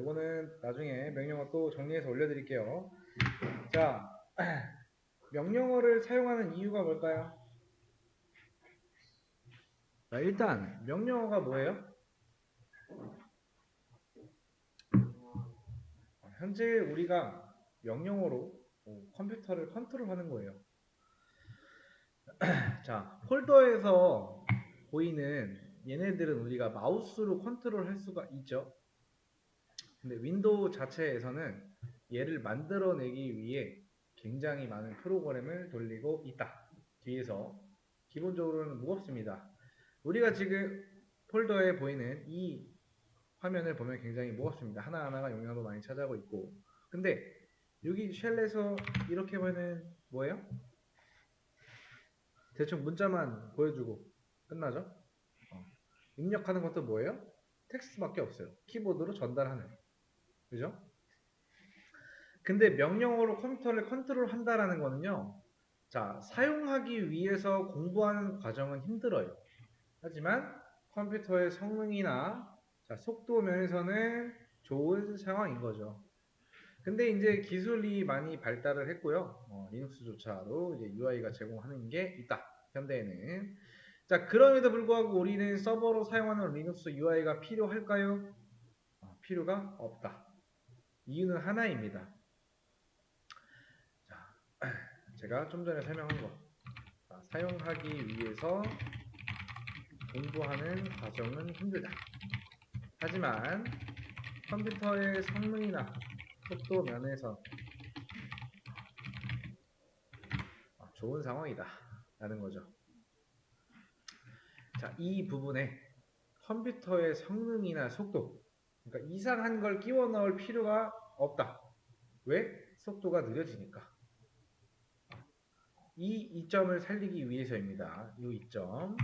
이거는 나중에 명령어 또 정리해서 올려드릴게요. 자, 명령어를 사용하는 이유가 뭘까요? 자, 일단 명령어가 뭐예요? 현재 우리가 명령어로 어, 컴퓨터를 컨트롤하는 거예요. 자, 폴더에서 보이는 얘네들은 우리가 마우스로 컨트롤 할 수가 있죠. 근데 윈도우 자체에서는 얘를 만들어내기 위해 굉장히 많은 프로그램을 돌리고 있다. 뒤에서 기본적으로는 무겁습니다. 우리가 지금 폴더에 보이는 이 화면을 보면 굉장히 무겁습니다. 하나하나가 용량도 많이 차지하고 있고. 근데 여기 쉘에서 이렇게 보면 뭐예요? 대충 문자만 보여주고 끝나죠? 어. 입력하는 것도 뭐예요? 텍스트밖에 없어요. 키보드로 전달하는. 그죠? 근데 명령어로 컴퓨터를 컨트롤 한다라는 거는요. 자, 사용하기 위해서 공부하는 과정은 힘들어요. 하지만 컴퓨터의 성능이나 자, 속도 면에서는 좋은 상황인 거죠. 근데 이제 기술이 많이 발달을 했고요. 어, 리눅스조차도 이제 UI가 제공하는 게 있다. 현대에는. 자, 그럼에도 불구하고 우리는 서버로 사용하는 리눅스 UI가 필요할까요? 어, 필요가 없다. 이유는 하나입니다. 자, 제가 좀 전에 설명한 거. 자, 사용하기 위해서 공부하는 과정은 힘들다. 하지만 컴퓨터의 성능이나 속도 면에서 아, 좋은 상황이다. 라는 거죠. 자, 이 부분에 컴퓨터의 성능이나 속도, 그러니까 이상한 걸 끼워 넣을 필요가 없다. 왜? 속도가 느려지니까. 이 이점을 살리기 위해서입니다. 이 이점.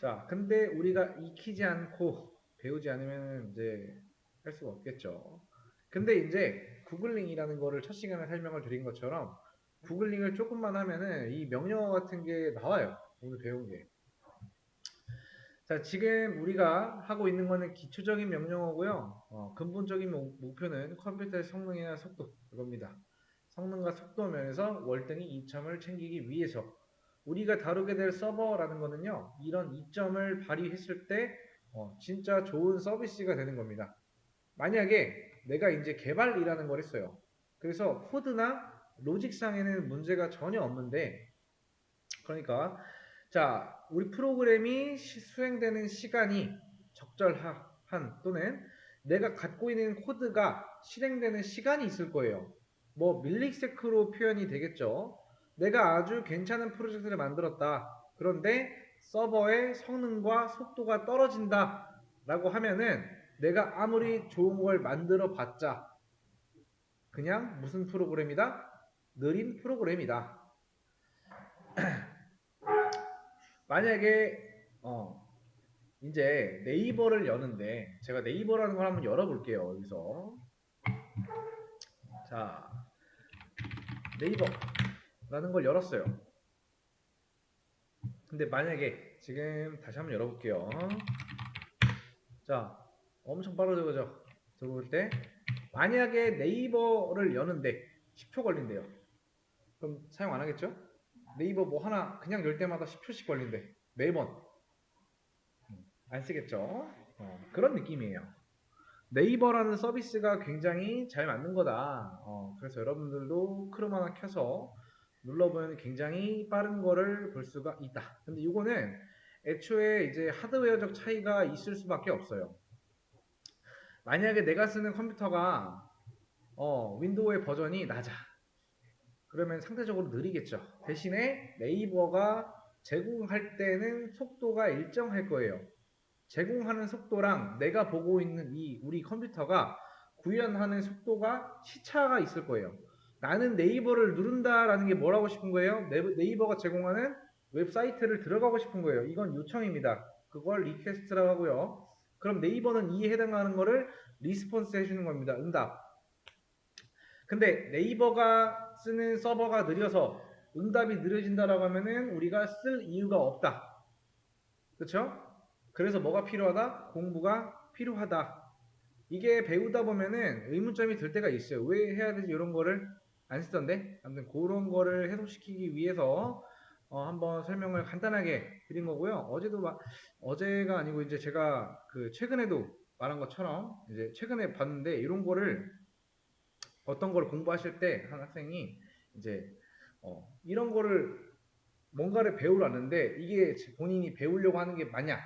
자, 근데 우리가 익히지 않고 배우지 않으면 이제 할 수가 없겠죠. 근데 이제 구글링이라는 거를 첫 시간에 설명을 드린 것처럼 구글링을 조금만 하면은 이 명령어 같은 게 나와요. 오늘 배운 게. 자, 지금 우리가 하고 있는 거는 기초적인 명령어고요. 어, 근본적인 목- 목표는 컴퓨터의 성능이나 속도 이겁니다. 성능과 속도 면에서 월등히 이점을 챙기기 위해서 우리가 다루게 될 서버라는 거는요. 이런 이점을 발휘했을 때 어, 진짜 좋은 서비스가 되는 겁니다. 만약에 내가 이제 개발이라는 걸 했어요. 그래서 코드나 로직상에는 문제가 전혀 없는데 그러니까 자 우리 프로그램이 시- 수행되는 시간이 적절한 또는 내가 갖고 있는 코드가 실행되는 시간이 있을 거예요. 뭐 밀리세크로 표현이 되겠죠. 내가 아주 괜찮은 프로젝트를 만들었다. 그런데 서버의 성능과 속도가 떨어진다. 라고 하면은 내가 아무리 좋은 걸 만들어 봤자 그냥 무슨 프로그램이다? 느린 프로그램이다. 만약에 어 이제 네이버를 여는데 제가 네이버라는 걸 한번 열어볼게요 여기서. 자 네이버라는 걸 열었어요. 근데 만약에 지금 다시 한번 열어볼게요. 자 엄청 빠르죠 그죠? 들어올 때. 만약에 네이버를 여는데 10초 걸린대요. 그럼 사용 안 하겠죠? 네이버 뭐 하나 그냥 열 때마다 10초씩 걸린대 매번 음, 안 쓰겠죠? 어, 그런 느낌이에요. 네이버라는 서비스가 굉장히 잘 맞는 거다. 어, 그래서 여러분들도 크롬 하나 켜서 눌러보면 굉장히 빠른 거를 볼 수가 있다. 근데 이거는 애초에 이제 하드웨어적 차이가 있을 수밖에 없어요. 만약에 내가 쓰는 컴퓨터가 어, 윈도우의 버전이 낮아. 그러면 상대적으로 느리겠죠. 대신에 네이버가 제공할 때는 속도가 일정할 거예요. 제공하는 속도랑 내가 보고 있는 이 우리 컴퓨터가 구현하는 속도가 시차가 있을 거예요. 나는 네이버를 누른다라는 게 뭐라고 싶은 거예요? 네이버- 네이버가 제공하는 웹사이트를 들어가고 싶은 거예요. 이건 요청입니다. 그걸 리퀘스트라고 하고요. 그럼 네이버는 이에 해당하는 거를 리스폰스 해주는 겁니다. 응답. 근데 네이버가 쓰는 서버가 느려서 응답이 느려진다라고 하면은 우리가 쓸 이유가 없다. 그렇죠? 그래서 뭐가 필요하다? 공부가 필요하다. 이게 배우다 보면은 의문점이 들 때가 있어요. 왜 해야 되지 이런 거를 안 쓰던데? 아무튼 그런 거를 해소시키기 위해서 어, 한번 설명을 간단하게 드린 거고요. 어제도 막 어제가 아니고 이제 제가 그 최근에도 말한 것처럼 이제 최근에 봤는데 이런 거를 어떤 걸 공부하실 때 한 학생이 이제 어, 이런 거를 뭔가를 배우라는데 이게 본인이 배우려고 하는 게 맞냐?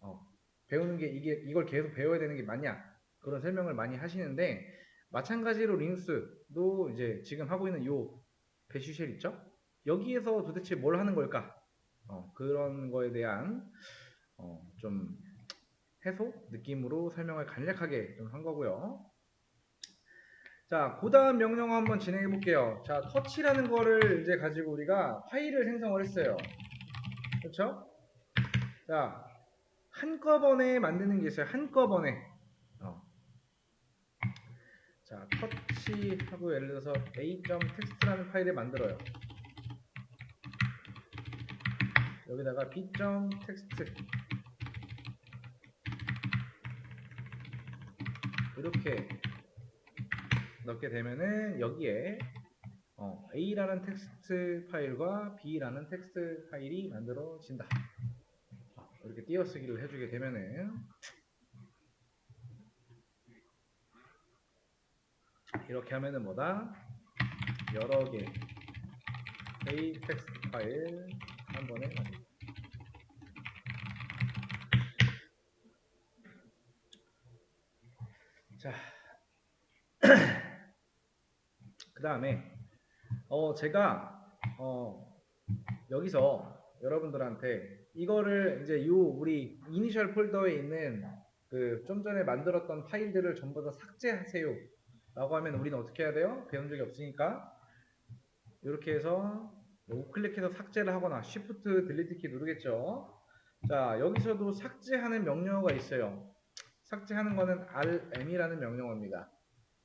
어, 배우는 게 이게 이걸 계속 배워야 되는 게 맞냐? 그런 설명을 많이 하시는데 마찬가지로 리눅스도 이제 지금 하고 있는 요 배슈쉘 있죠? 여기에서 도대체 뭘 하는 걸까? 어, 그런 거에 대한 어, 좀 해소 느낌으로 설명을 간략하게 좀 한 거고요. 자, 그 다음 명령 한번 진행해 볼게요. 자, 터치라는 거를 이제 가지고 우리가 파일을 생성을 했어요. 그렇죠? 자, 한꺼번에 만드는 게 있어요. 한꺼번에. 어. 자, 터치하고 예를 들어서 a.text라는 파일을 만들어요. 여기다가 b.text 이렇게 넣게 되면은 여기에 어, A라는 텍스트 파일과 B라는 텍스트 파일이 만들어진다. 자, 이렇게 띄어쓰기를 해주게 되면은 이렇게 하면은 뭐다? 여러 개 A 텍스트 파일 한 번에. 자, 그 다음에 어 제가 어 여기서 여러분들한테 이거를 이제 요 우리 이니셜 폴더에 있는 그 좀 전에 만들었던 파일들을 전부 다 삭제하세요. 라고 하면 우리는 어떻게 해야 돼요? 배운 적이 없으니까. 이렇게 해서 우클릭해서 삭제를 하거나 Shift 딜리트 키 누르겠죠? 자 여기서도 삭제하는 명령어가 있어요. 삭제하는 거는 rm이라는 명령어입니다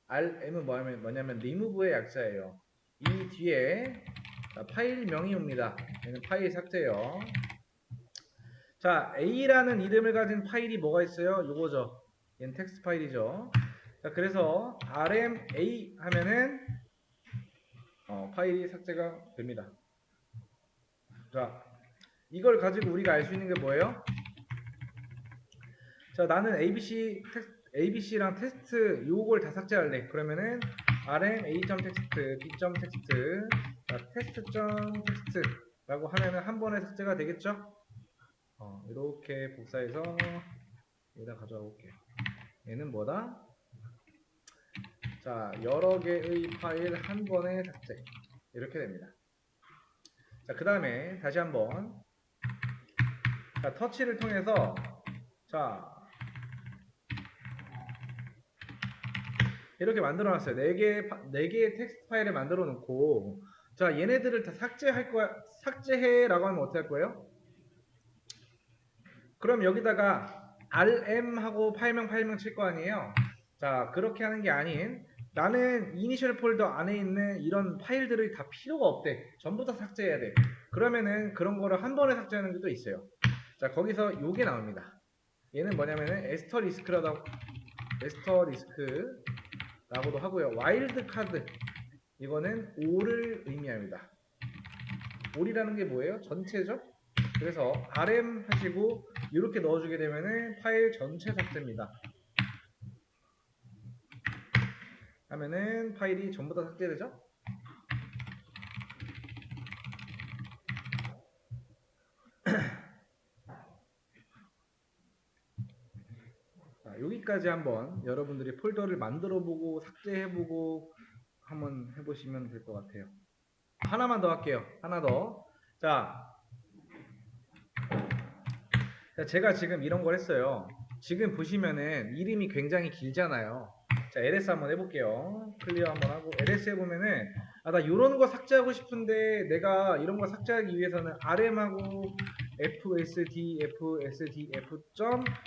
rm은 뭐냐면, 뭐냐면 remove의 약자예요. 이 뒤에 파일명이 옵니다. 얘는 파일 삭제요. 자, a라는 이름을 가진 파일이 뭐가 있어요? 요거죠. 얘는 텍스트 파일이죠. 자, 그래서 rma 하면은 어, 파일이 삭제가 됩니다. 자, 이걸 가지고 우리가 알 수 있는 게 뭐예요? 자, 나는 abc 텍스트 ABC랑 테스트 요걸 다 삭제할래. 그러면은 rm a.text, b.text, test.text라고 하면은 한 번에 삭제가 되겠죠? 어, 이렇게 복사해서 여기다 가져와 볼게요. 얘는 뭐다? 자, 여러 개의 파일 한 번에 삭제. 이렇게 됩니다. 자, 그 다음에 다시 한번 자, 터치를 통해서 자, 이렇게 만들어 놨어요. 네 개, 네 개의 텍스트 파일을 만들어 놓고, 자, 얘네들을 다 삭제할 거야, 삭제해 라고 하면 어떻게 할 거예요? 그럼 여기다가 rm하고 파일명 파일명 칠 거 아니에요? 자, 그렇게 하는 게 아닌, 나는 이니셜 폴더 안에 있는 이런 파일들이 다 필요가 없대. 전부 다 삭제해야 돼. 그러면은 그런 거를 한 번에 삭제하는 게또 있어요. 자, 거기서 요게 나옵니다. 얘는 뭐냐면은 에스터리스크라고, 에스터리스크, 라고도 하고요. 와일드 카드 이거는 올을 의미합니다. 올이라는 게 뭐예요? 전체죠? 그래서 rm 하시고 이렇게 넣어주게 되면은 파일 전체 삭제입니다. 하면은 파일이 전부 다 삭제되죠? 자, 여기까지 한번 여러분들이 폴더를 만들어 보고 삭제해 보고 한번 해보시면 될 것 같아요. 하나만 더 할게요. 하나 더. 자, 자, 제가 지금 이런 걸 했어요. 지금 보시면은 이름이 굉장히 길잖아요. 자, ls 한번 해볼게요. 클리어 한번 하고 ls 해보면은 아, 나 이런 거 삭제하고 싶은데 내가 이런 거 삭제하기 위해서는 rm하고 fsd, fsd, f.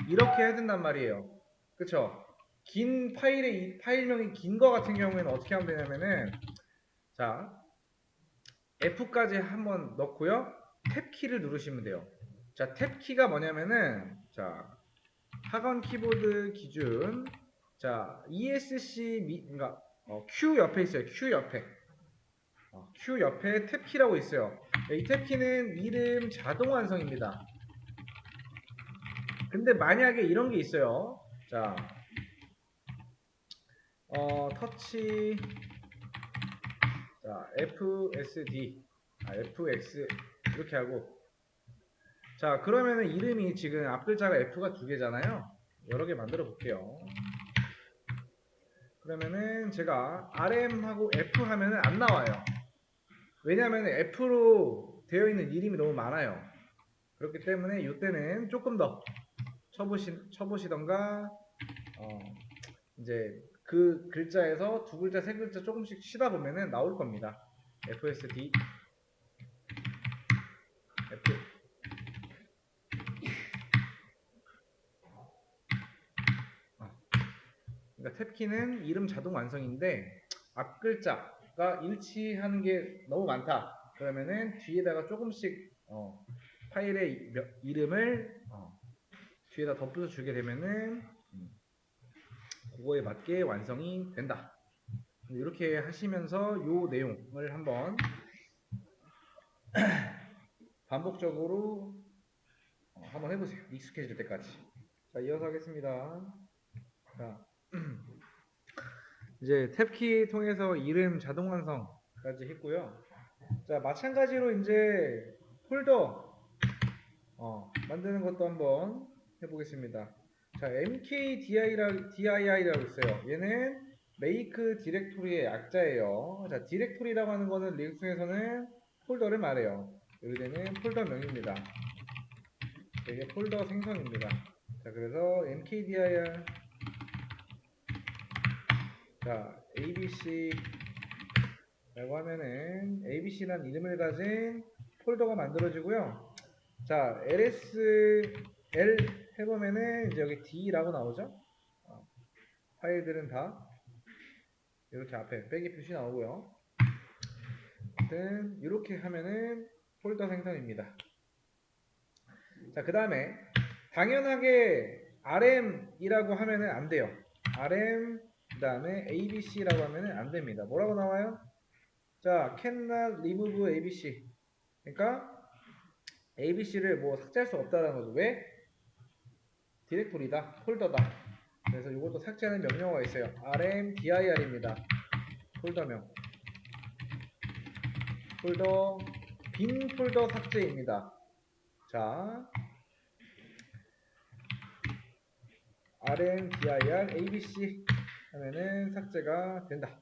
이렇게 해야 된단 말이에요. 그쵸? 긴 파일의 이 파일명이 긴 거 같은 경우에는 어떻게 하면 되냐면은 자 F까지 한번 넣고요 탭 키를 누르시면 돼요 자 탭 키가 뭐냐면은 자 학원 키보드 기준 자, ESC 미, 그러니까 어, Q 옆에 있어요. Q 옆에. 어, Q 옆에 탭키라고 있어요. 이 탭키는 이름 자동 완성입니다. 근데 만약에 이런 게 있어요. 자, 어, 터치, 자, FSD, 아, FX 이렇게 하고, 자, 그러면은 이름이 지금 앞 글자가 F가 두 개잖아요. 여러 개 만들어 볼게요. 그러면은 제가 RM하고 F 하면은 안 나와요. 왜냐하면 F로 되어 있는 이름이 너무 많아요. 그렇기 때문에 이때는 조금 더 쳐보시, 쳐보시던가, 어, 이제 그 글자에서 두 글자, 세 글자 조금씩 치다 보면은 나올 겁니다. FSD, F, 그러니까 탭키는 이름 자동 완성인데 앞 글자가 일치하는 게 너무 많다. 그러면은 뒤에다가 조금씩 어, 파일의 몇- 이름을 어, 뒤에다 덧붙여 주게 되면은 음, 그거에 맞게 완성이 된다. 이렇게 하시면서 요 내용을 한번 반복적으로 어, 한번 해보세요. 익숙해질 때까지. 자, 이어서 하겠습니다. 자, 이제 탭키 통해서 이름 자동 완성까지 했고요. 자, 마찬가지로 이제 폴더 어, 만드는 것도 한번 해보겠습니다. 자, mkdir이라고 dir이라고 있어요. 얘는 make 디렉토리의 약자예요. 자, 디렉토리라고 하는 거는 리눅스에서는 폴더를 말해요. 여기는 폴더명입니다. 이게 폴더 생성입니다. 자, 그래서 mkdir 자, ABC 라고 하면은 ABC라는 이름을 가진 폴더가 만들어지고요. 자, LSL 해보면은 이제 여기 D라고 나오죠? 어, 파일들은 다 이렇게 앞에 빼기 표시 나오고요. 아무튼 이렇게 하면은 폴더 생성입니다. 자, 그 다음에 당연하게 RM이라고 하면은 안 돼요. RM 그 다음에 ABC라고 하면은 안 됩니다. 뭐라고 나와요? 자, cannot remove ABC. 그러니까 ABC를 뭐 삭제할 수 없다는 거죠. 왜? 디렉토리다, 폴더다. 그래서 이것도 삭제하는 명령어가 있어요. rmdir입니다. 폴더명. 폴더 빈 폴더 삭제입니다. 자, rmdir abc 하면은 삭제가 된다.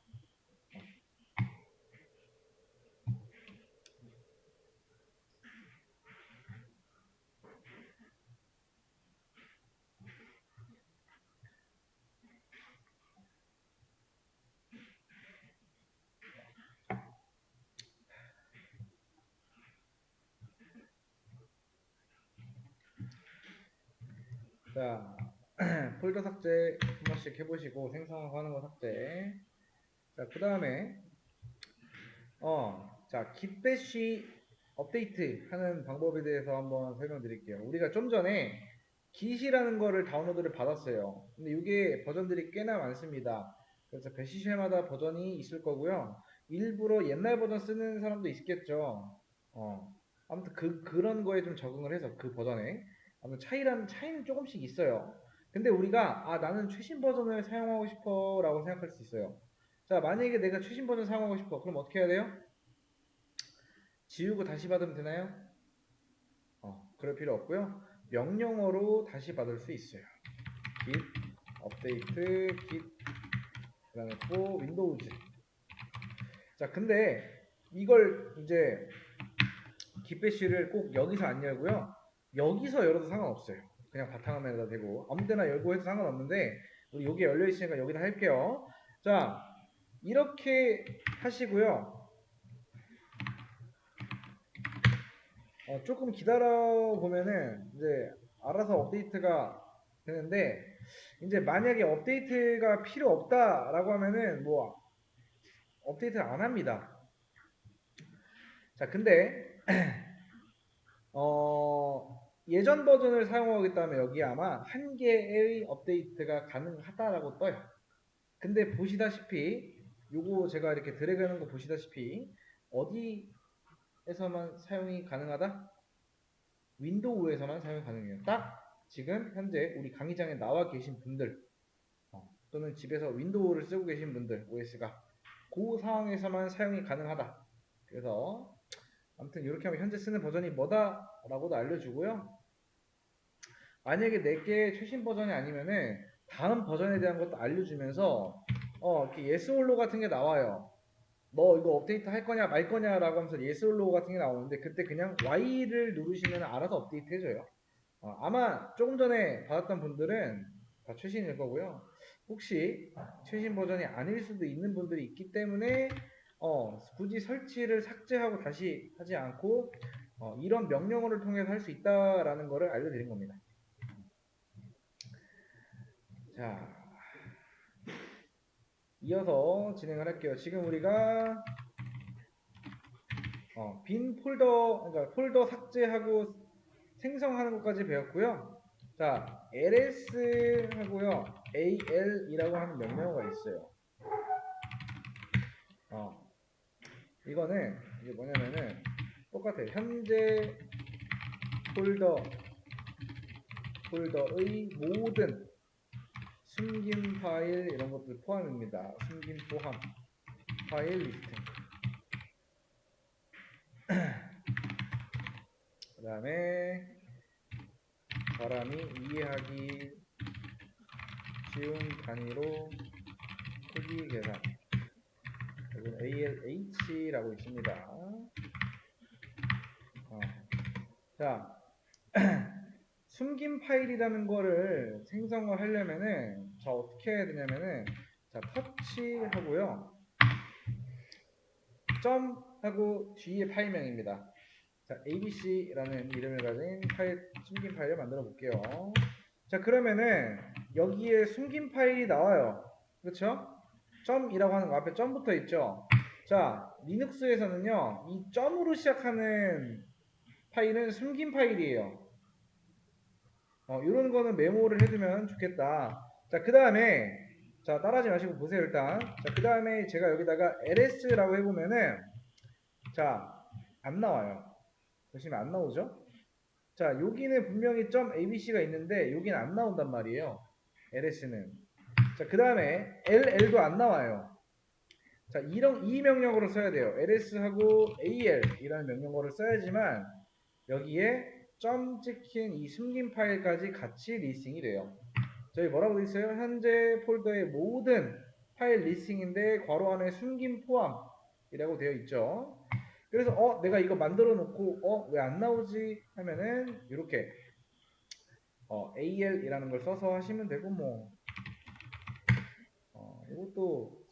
자, 폴더 삭제 한 번씩 해보시고 생성하고 하는 거 삭제. 자, 그 다음에 어, 자, gitbash 업데이트 하는 방법에 대해서 한번 설명드릴게요. 우리가 좀 전에 git이라는 거를 다운로드를 받았어요. 근데 이게 버전들이 꽤나 많습니다. 그래서 배시쉘마다 버전이 있을 거고요. 일부러 옛날 버전 쓰는 사람도 있겠죠. 어, 아무튼 그 그런 거에 좀 적응을 해서 그 버전에 아무튼 차이라는 차이는 조금씩 있어요. 근데 우리가 아 나는 최신 버전을 사용하고 싶어라고 생각할 수 있어요. 자 만약에 내가 최신 버전 사용하고 싶어 그럼 어떻게 해야 돼요? 지우고 다시 받으면 되나요? 어 그럴 필요 없고요. 명령어로 다시 받을 수 있어요. git 업데이트 git 그다음에 또 윈도우즈. 자 근데 이걸 이제 gitbash를 꼭 여기서 안 열고요. 여기서 열어도 상관없어요. 그냥 바탕화면에다 대고 아무 데나 열고 해도 상관없는데 우리 여기 열려 있으니까 여기다 할게요. 자 이렇게 하시고요. 어, 조금 기다려 보면은 이제 알아서 업데이트가 되는데 이제 만약에 업데이트가 필요 없다라고 하면은 뭐 업데이트를 안 합니다. 자 근데 어 예전 버전을 사용하겠다면 여기 아마 한 개의 업데이트가 가능하다라고 떠요. 근데 보시다시피 요거 제가 이렇게 드래그하는 거 보시다시피 어디에서만 사용이 가능하다? 윈도우에서만 사용이 가능해요. 딱 지금 현재 우리 강의장에 나와 계신 분들 어, 또는 집에서 윈도우를 쓰고 계신 분들 OS가 그 상황에서만 사용이 가능하다. 그래서 아무튼 이렇게 하면 현재 쓰는 버전이 뭐다라고도 알려주고요. 만약에 내게 최신 버전이 아니면은 다음 버전에 대한 것도 알려주면서 어 이렇게 no 같은 게 나와요. 너 이거 업데이트 할 거냐 말 거냐라고 하면서 no 같은 게 나오는데 그때 그냥 Y를 누르시면 알아서 업데이트 해줘요. 어, 아마 조금 전에 받았던 분들은 다 최신일 거고요. 혹시 최신 버전이 아닐 수도 있는 분들이 있기 때문에 어, 굳이 설치를 삭제하고 다시 하지 않고 어, 이런 명령어를 통해서 할 수 있다라는 것을 알려드린 겁니다. 자, 이어서 진행을 할게요. 지금 우리가 어, 빈 폴더, 그러니까 폴더 삭제하고 생성하는 것까지 배웠고요. 자, ls 하고요, al이라고 하는 명령어가 있어요. 어, 이거는 이게 뭐냐면은 똑같아요. 현재 폴더 폴더의 모든 숨긴 파일 이런 것들 포함입니다. 숨긴 포함 파일 리스트. 그 다음에 사람이 이해하기 쉬운 단위로 크기 계산. 여기는 ALH라고 있습니다. 어. 자, 숨긴 파일이라는 거를 생성을 하려면은 자 어떻게 해야 되냐면은 자 터치하고요. 점 하고 뒤에 파일명입니다. 자 abc라는 이름을 가진 파일 숨긴 파일을 만들어 볼게요. 자 그러면은 여기에 숨긴 파일이 나와요. 그렇죠 점이라고 하는 거 앞에 점 붙어 있죠? 자 리눅스에서는요 이 점으로 시작하는 파일은 숨긴 파일이에요 어, 이런 거는 메모를 해두면 좋겠다. 자, 그 다음에, 자, 따라하지 마시고 보세요, 일단. 자, 그 다음에 제가 여기다가 ls라고 해보면은, 자, 안 나와요. 보시면 안 나오죠? 자, 여기는 분명히 점 abc가 있는데, 여기는 안 나온단 말이에요. ls는. 자, 그 다음에 ll도 안 나와요. 자, 이런, 이 명령어를 써야 돼요. ls하고 al이라는 명령어를 써야지만, 여기에 점 찍힌 이 숨긴 파일까지 같이 리스팅이 돼요. 저희 뭐라고 돼 있어요? 현재 폴더의 모든 파일 리스팅인데 괄호 안에 숨긴 포함이라고 되어 있죠. 그래서 어 내가 이거 만들어 놓고 어 왜 안 나오지 하면은 이렇게 어, AL이라는 걸 써서 하시면 되고 뭐 어, 이것도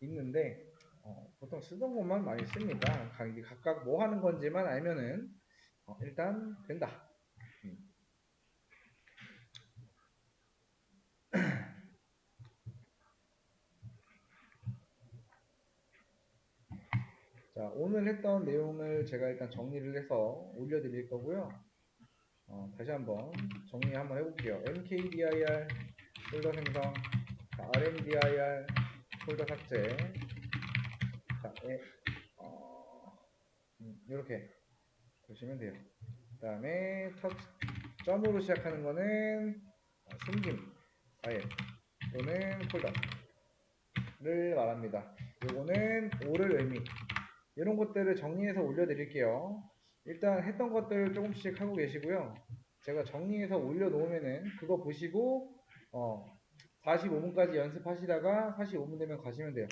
있는데 어, 보통 쓰던 것만 많이 씁니다. 각- 각각 뭐 하는 건지만 알면은 어, 일단 된다. 음. 자, 오늘 했던 내용을 제가 일단 정리를 해서 올려드릴 거고요. 어, 다시 한번 정리 한번 해볼게요. mkdir 폴더 생성, 자, rmdir 폴더 삭제, 자, 에, 어, 음, 이렇게 보시면 돼요. 그 다음에 터치 점으로 시작하는 거는 어, 숨김 파일 또는 폴더를 말합니다. 요거는 오를 의미 이런 것들을 정리해서 올려드릴게요. 일단 했던 것들 조금씩 하고 계시고요. 제가 정리해서 올려놓으면은 그거 보시고 어 45분까지 연습하시다가 45분 되면 가시면 돼요.